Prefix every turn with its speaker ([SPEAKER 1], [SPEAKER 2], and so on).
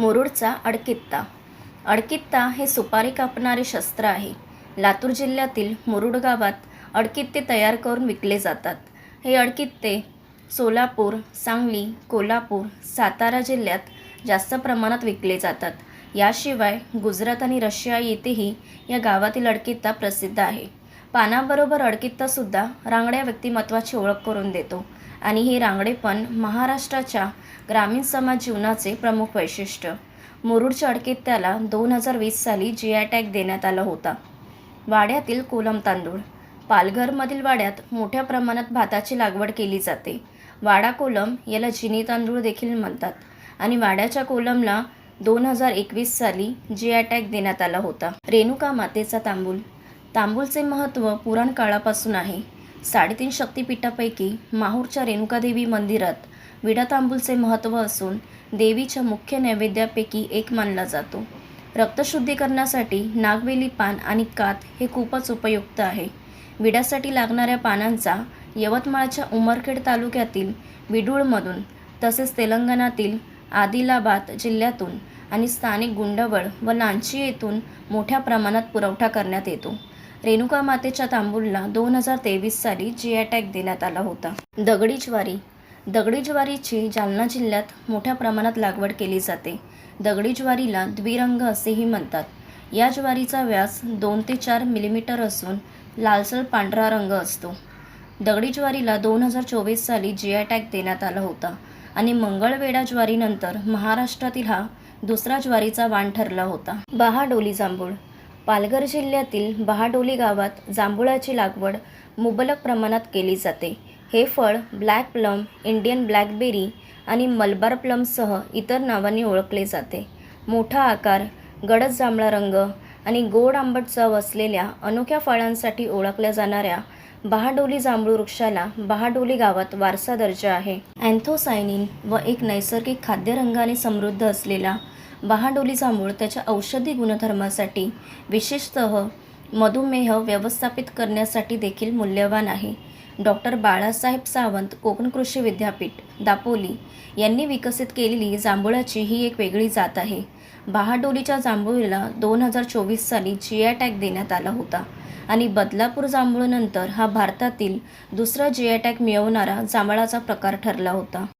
[SPEAKER 1] मुरुडचा अडकित्ता. अडकित्ता हे सुपारी कापणारे शस्त्र आहे. लातूर जिल्ह्यातील मुरुड गावात अडकित्ते तयार करून विकले जातात. हे अडकित्ते सोलापूर सांगली कोल्हापूर सातारा जिल्ह्यात जास्त प्रमाणात विकले जातात. याशिवाय गुजरात आणि रशिया येथेही या गावातील अडकित्ता प्रसिद्ध आहे. पानाबरोबर अडकित्तासुद्धा रांगड्या व्यक्तिमत्वाची ओळख करून देतो. आणि हे रांगडेपण महाराष्ट्राच्या ग्रामीण समाज जीवनाचे प्रमुख वैशिष्ट्य. मुरुडच्या अडकित्त्याला दोन हजार वीस साली जी आय टॅग देण्यात आला होता. वाड्यातील कोलम तांदूळ. पालघरमधील वाड्यात मोठ्या प्रमाणात भाताची लागवड केली जाते. वाडा कोलम याला चिनी तांदूळ देखील म्हणतात. आणि वाड्याच्या कोलमला दोन हजार एकवीस साली जी आय टॅग देण्यात आला होता. रेणुका मातेचा तांबूल. तांबूलचे महत्त्व पुराण काळापासून आहे. साडेतीन शक्तिपीठापैकी माहूरच्या रेणुकादेवी मंदिरात विडा तांबूलचे महत्त्व असून देवीच्या मुख्य नैवेद्यापैकी एक मानला जातो. रक्तशुद्धीकरणासाठी नागवेली पान आणि कात हे खूपच उपयुक्त आहे. विड्यासाठी लागणाऱ्या पानांचा यवतमाळच्या उमरखेड तालुक्यातील विडूळमधून तसेच तेलंगणातील आदिलाबाद जिल्ह्यातून आणि स्थानिक गुंडवळ व लांची येथून मोठ्या प्रमाणात पुरवठा करण्यात येतो. रेणुका मातेच्या तांबूलला दोन हजार तेवीस साली जी अटॅक देण्यात आला होता. दगडी ज्वारी. दगडी ज्वारीची जालना जिल्ह्यात मोठ्या प्रमाणात लागवड केली जाते. दगडी ज्वारीला द्विरंग असेही म्हणतात. या ज्वारीचा व्यास दोन ते चार मिलीमीटर असून लालसर पांढरा रंग असतो. दगडी ज्वारीला दोन हजार चोवीस साली जी टॅग देण्यात आला होता आणि मंगळवेढा ज्वारीनंतर महाराष्ट्रातील हा दुसरा ज्वारीचा वाण ठरला होता. बहाडोली जांभूळ. पालघर जिल्ह्यातील बहाडोली गावात जांभुळाची लागवड मुबलक प्रमाणात केली जाते. हे फळ ब्लॅक प्लम इंडियन ब्लॅकबेरी आणि मलबार प्लमसह इतर नावांनी ओळखले जाते. मोठा आकार गडद जांभळा रंग आणि गोड आंबट चव असलेल्या अनोख्या फळांसाठी ओळखल्या जाणाऱ्या बहाडोली जांभूळ वृक्षाला बहाडोली गावात वारसा दर्जा आहे. अँथोसायनिन व एक नैसर्गिक खाद्यरंगाने समृद्ध असलेला बहाडोली जांभूळ त्याच्या औषधी गुणधर्मासाठी विशेषतः मधुमेह व्यवस्थापित करण्यासाठी देखील मूल्यवान आहे. डॉक्टर बाळासाहेब सावंत कोकण कृषी विद्यापीठ दापोली यांनी विकसित केलेली जांभुळाची ही एक वेगळी जात आहे. बहाडोलीच्या जांभुळीला दोन हजार चोवीस साली जी आय टॅग देण्यात आला होता आणि बदलापूर जांभूळनंतर हा भारतातील दुसरा जी आय टॅग मिळवणारा जांभळाचा प्रकार ठरला होता.